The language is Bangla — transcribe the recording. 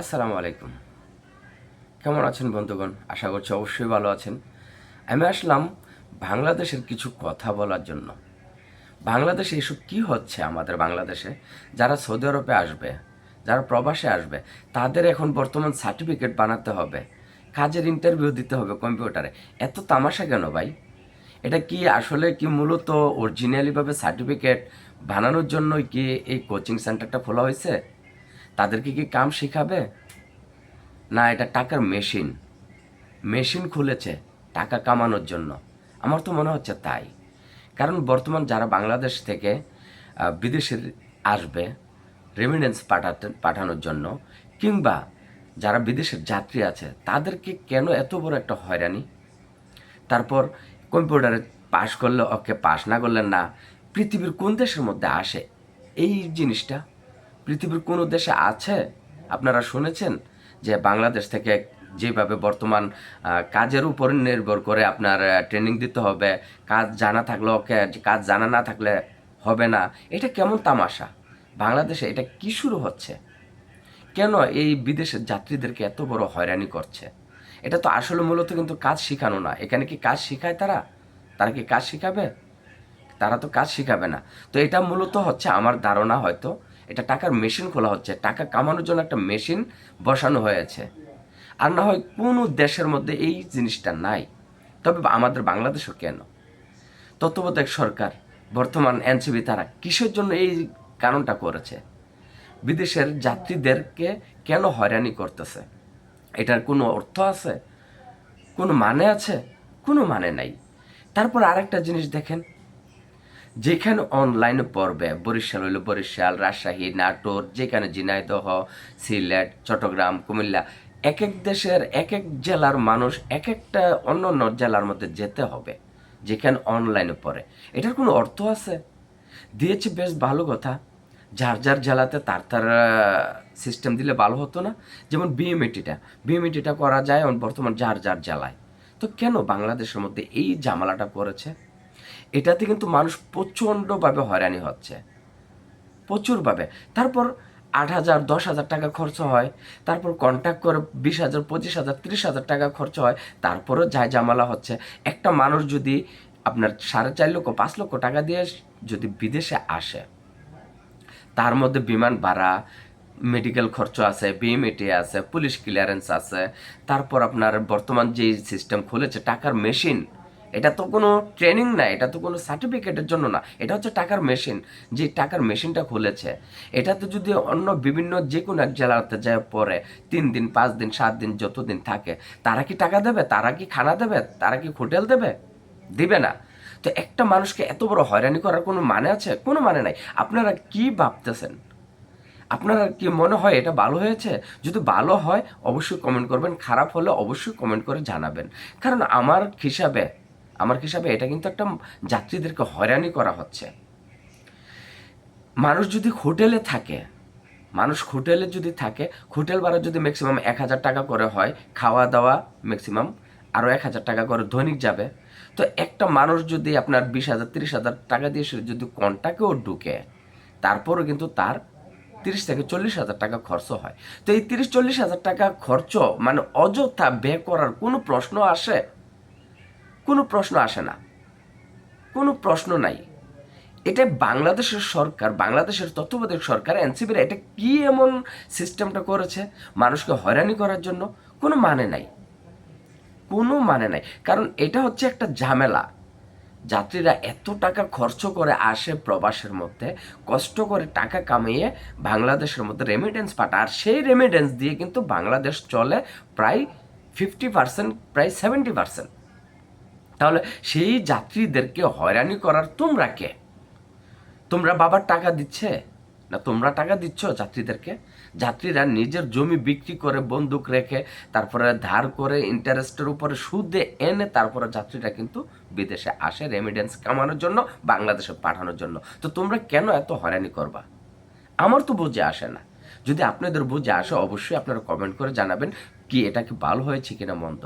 আসসালামু আলাইকুম। কেমন আছেন বন্ধুগণ? আশা করছি অবশ্যই ভালো আছেন। আমি আসলাম বাংলাদেশের কিছু কথা বলার জন্য। বাংলাদেশে এসব কি হচ্ছে আমাদের বাংলাদেশে? যারা সৌদি আরবে আসবে, যারা প্রবাসে আসবে, তাদের এখন বর্তমান সার্টিফিকেট বানাতে হবে, কাজের ইন্টারভিউ দিতে হবে কম্পিউটারে। এত তামাশা কেন ভাই? এটা কি আসলে কি মূলত অরিজিনালিভাবে সার্টিফিকেট বানানোর জন্যই কি এই কোচিং সেন্টারটা খোলা হয়েছে? তাদেরকে কি কাম শেখাবে? না এটা টাকার মেশিন। মেশিন খুলেছে টাকা কামানোর জন্য। আমার তো মনে হচ্ছে তাই। কারণ বর্তমান যারা বাংলাদেশ থেকে আহ, বিদেশে আসবে রেমিডেন্স পাঠাতে পাঠানোর জন্য কিংবা যারা বিদেশের যাত্রী আছে তাদেরকে কেন এত বড় একটা হয়রানি? তারপর কম্পিউটারে পাশ করলে ওকে পাশ না করলে না পৃথিবীর কোন দেশের মধ্যে আসে? এই জিনিসটা পৃথিবীর কোনো দেশে আছে? আপনারা শুনেছেন যে বাংলাদেশ থেকে যেভাবে বর্তমান কাজের উপর নির্ভর করে আপনার ট্রেনিং দিতে হবে, কাজ জানা থাকলে ওকে, কাজ জানা না থাকলে হবে না, এটা কেমন তামাশা? বাংলাদেশে এটা কি শুরু হচ্ছে? কেন এই বিদেশের যাত্রীদেরকে এত বড় হয়রানি করছে? এটা তো আসলে মূলত কিন্তু কাজ শেখানো না। এখানে কি কাজ শেখায় তারা? তারা কি কাজ শেখাবে? তারা তো কাজ শেখাবে না। তো এটা মূলত হচ্ছে আমার ধারণা হয়তো এটা টাকার মেশিন খোলা হচ্ছে, টাকা কামানোর জন্য একটা মেশিন বসানো হয়েছে। আর না হয় কোনো দেশের মধ্যে এই জিনিসটা নাই। তবে আমাদের বাংলাদেশও কেন? তত্ত্বাবধায়ক সরকার, বর্তমান এনসিবি তারা কিসের জন্য এই কারণটা করেছে? বিদেশের যাত্রীদেরকে কেন হয়রানি করতেছে? এটার কোনো অর্থ আছে? কোনো মানে আছে? কোনো মানে নাই। তারপর আরেকটা জিনিস দেখেন যেখানে অনলাইনে পড়বে বরিশাল হইল বরিশাল, রাজশাহী, নাটোর, যেখানে ঝিনাইদহ সিলেট, চট্টগ্রাম, কুমিল্লা এক এক দেশের এক এক জেলার মানুষ এক একটা অন্য অন্য জেলার মধ্যে যেতে হবে, যেখানে অনলাইনে পড়ে। এটার কোনো অর্থ আছে? দিয়েছে বেশ ভালো কথা। যার যার জেলাতে তার তার সিস্টেম দিলে ভালো হতো না। যেমন বিএমএটিটা বিএমএটিটা করা যায় বর্তমান যার যার জেলায়। তো কেন বাংলাদেশের মধ্যে এই জামালাটা করেছে? এটাতে কিন্তু মানুষ প্রচণ্ডভাবে হয়রানি হচ্ছে। প্রচুরভাবে। তারপর আট হাজার, দশ হাজার টাকা খরচ হয়। তারপর কন্ট্যাক্ট করে বিশ হাজার, পঁচিশ হাজার, তিরিশ হাজার টাকা খরচ হয়। তারপরও যায় জামালা হচ্ছে। একটা মানুষ যদি আপনার সাড়ে চার লক্ষ, পাঁচ লক্ষ টাকা দিয়ে যদি বিদেশে আসে, তার মধ্যে বিমান ভাড়া মেডিকেল খরচ আছে বিএমএটি আছে পুলিশ ক্লিয়ারেন্স আছে। তারপর আপনার বর্তমান যে সিস্টেম খুলেছে, টাকার মেশিন এটা তো কোনো ট্রেনিং না, এটা তো কোনো সার্টিফিকেটের জন্য না, এটা হচ্ছে টাকার মেশিন যে টাকার মেশিনটা খুলেছে, এটাতে যদি অন্য বিভিন্ন যে কোনো এক জেলাতে যায় পরে, তিন দিন, পাঁচ দিন, সাত দিন, যতদিন থাকে, তারা কি টাকা দেবে, তারা কি খানা দেবে, তারা কি হোটেল দেবে? দিবে না। তো একটা মানুষকে এত বড় হয়রানি করার কোনো মানে আছে? কোনো মানে নাই। আপনারা কি ভাবতেছেন? আপনারা কি মনে হয় এটা ভালো হয়েছে? যদি ভালো হয়, অবশ্যই কমেন্ট করবেন, খারাপ হলে অবশ্যই কমেন্ট করে জানাবেন। কারণ আমার হিসাবে আমার হিসাবে এটা কিন্তু একটা যাত্রীদেরকে হয়রানি করা হচ্ছে। মানুষ যদি হোটেলে থাকে, মানুষ হোটেলে যদি থাকে, হোটেল ভাড়া যদি ম্যাক্সিমাম এক হাজার টাকা করে হয়, খাওয়া দাওয়া ম্যাক্সিমাম আরও এক হাজার টাকা করে দৈনিক যাবে। তো একটা মানুষ যদি আপনার বিশ হাজার, তিরিশ হাজার টাকা দিয়ে সে যদি কন্টাকেও ঢুকে, তারপরও কিন্তু তার তিরিশ থেকে চল্লিশ হাজার টাকা খরচ হয়। তো এই তিরিশ, চল্লিশ হাজার টাকা খরচ মানে অযথা ব্যয় করার কোনো প্রশ্ন আসে? কোনো প্রশ্ন আসে না। কোনো প্রশ্ন নাই। এটা বাংলাদেশের সরকার, বাংলাদেশের তত্ত্বাবধায়ক সরকার এনসিবির এটা কি এমন সিস্টেমটা করেছে মানুষকে হয়রানি করার জন্য? কোনো মানে নাই। কোনো মানে নাই। কারণ এটা হচ্ছে একটা ঝামেলা। যাত্রীরা এত টাকা খরচ করে আসে প্রবাসের মধ্যে, কষ্ট করে টাকা কামিয়ে বাংলাদেশের মধ্যে রেমিটেন্স পাঠায়। আর সেই রেমিটেন্স দিয়ে কিন্তু বাংলাদেশ চলে প্রায় ফিফটি পার্সেন্ট প্রায় সেভেন্টি পার্সেন্ট তাহলে সেই যাত্রীদেরকে হয়রানি করার তোমরা কে? তোমরা বাবার টাকা দিচ্ছে? না তোমরা টাকা দিচ্ছ যাত্রীদেরকে? যাত্রীরা নিজের জমি বিক্রি করে বন্দুক রেখে তারপরে ধার করে ইন্টারেস্টের উপরে সুদে এনে তারপরে যাত্রীরা কিন্তু বিদেশে আসে রেমিডেন্স কামানোর জন্য, বাংলাদেশে পাঠানোর জন্য। তো তোমরা কেন এত হয়রানি করবা? আমার তো বুঝে আসে না। যদি আপনাদের বুঝে আসে, অবশ্যই আপনারা কমেন্ট করে জানাবেন কি এটা কি ভালো হয়েছে কিনা মন্দ।